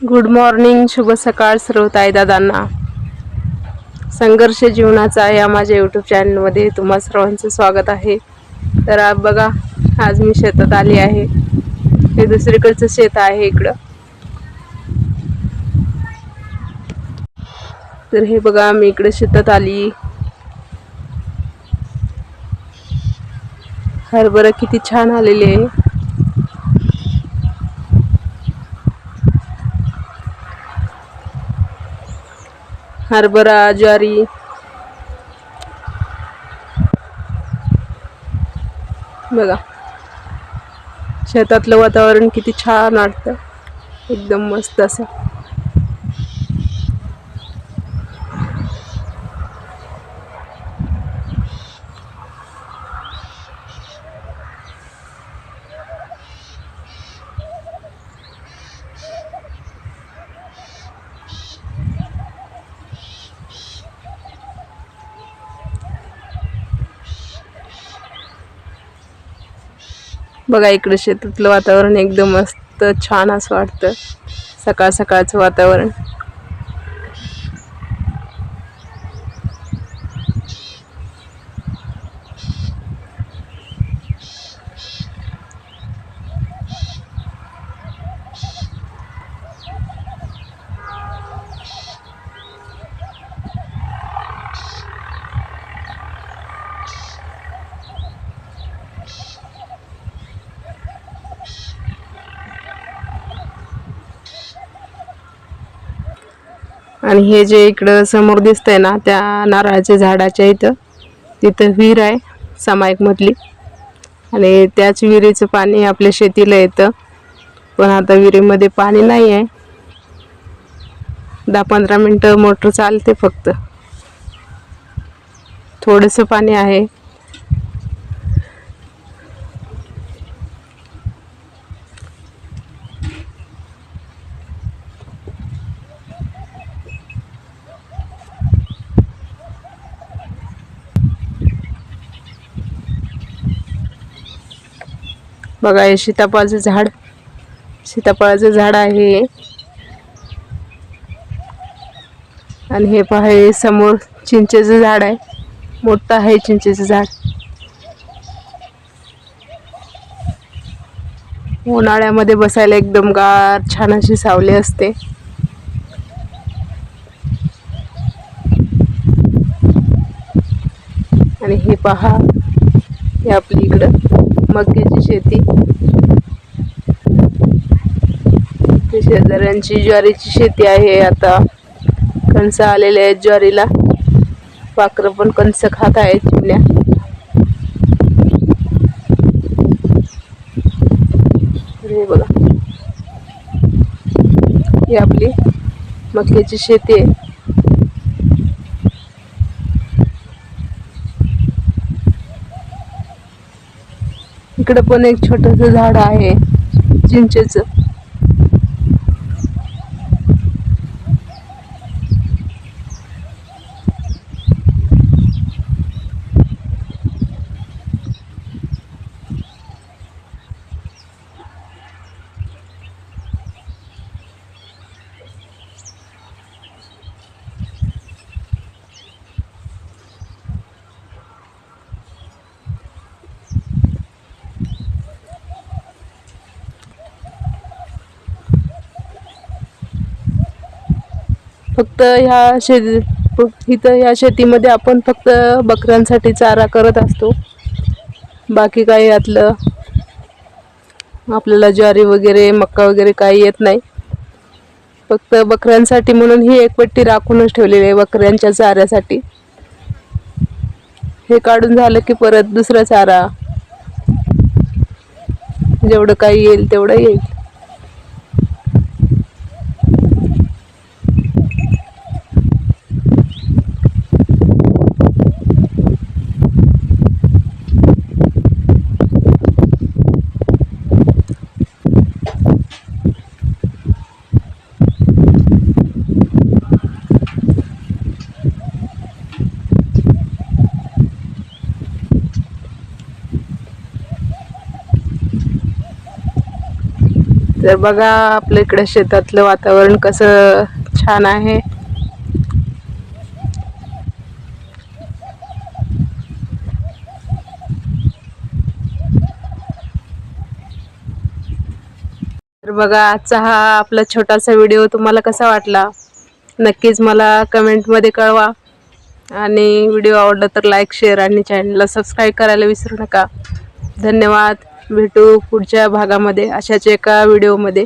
Good morning शुभ सकाळ सर्व ताईदादांना. संघर्ष जीवनाचा या माझ्या यूट्यूब चॅनलमध्ये तुम्हा सर्वांचं स्वागत आहे. तर बघा आज मी शेतात आली आहे. हे दुसरीकडचं शेत आहे इकडं. तर हे बघा मी इकडे शेतात आली. हरभरा किती छान आलेले आहे. हरभरा ज्वारी. बघा. शेतातलं वातावरण किती छान वाटतं. एकदम मस्त असं. बघा इकडे शेतातलं वातावरण एकदम मस्त छान असं वाटतं. सकाळ सकाळचं वातावरण. आणि हे जे इकडं समोर दिसतंय ना त्या नारळाच्या झाडाच्या इथं तिथं विहीर आहे सामायिकमधली आणि त्याच विहिरीचं पाणी आपल्या शेतीला येतं. पण आता विहिरीमध्ये पाणी नाही आहे. दहा पंधरा मिनटं मोटर चालते फक्त. थोडंसं पाणी आहे. बघा हे सीताफळाचं झाड. सीताफळाचं झाड आहे. आणि हे पहा हे समोर चिंचेचं झाड आहे. मोठं आहे चिंचेचं झाड. उन्हाळ्यामध्ये बसायला एकदम गार छान अशी सावली असते. आणि हे पहा हे आपली इकडं. मक्याची शेती. ते शेजाऱ्यांची ज्वारीची शेती आहे आता. कणसं आलेले आहेत ज्वारीला. पाखरं पण कणसं खात आहेत चिमण्या हे बघा. ही आपली मक्याची शेती आहे. इकडे पण एक छोटस झाड आहे चिंचेचं. फक्त ह्या शेती इथं ह्या शेतीमध्ये आपण फक्त बकऱ्यांसाठी चारा करत असतो. बाकी काही यातलं आपल्याला ज्वारी वगैरे मक्का वगैरे काही येत नाही. फक्त बकऱ्यांसाठी म्हणून ही एक पट्टी राखूनच ठेवलेली आहे बकऱ्यांच्या चाऱ्यासाठी. हे काढून झालं की परत दुसरा चारा. जेवढं काही येईल तेवढं येईल. तर बघा आपल्या इकडे शेतातलं वातावरण कसं छान आहे. तर बघा आजचा हा आपला छोटासा व्हिडिओ तुम्हाला कसा वाटला? नक्कीच मला कमेंटमध्ये कळवा. आणि व्हिडिओ आवडला तर लाईक शेअर आणि चॅनलला सबस्क्राईब करायला विसरू नका. धन्यवाद. भेटू पुढच्या भागामध्ये अशाच एका व्हिडिओमध्ये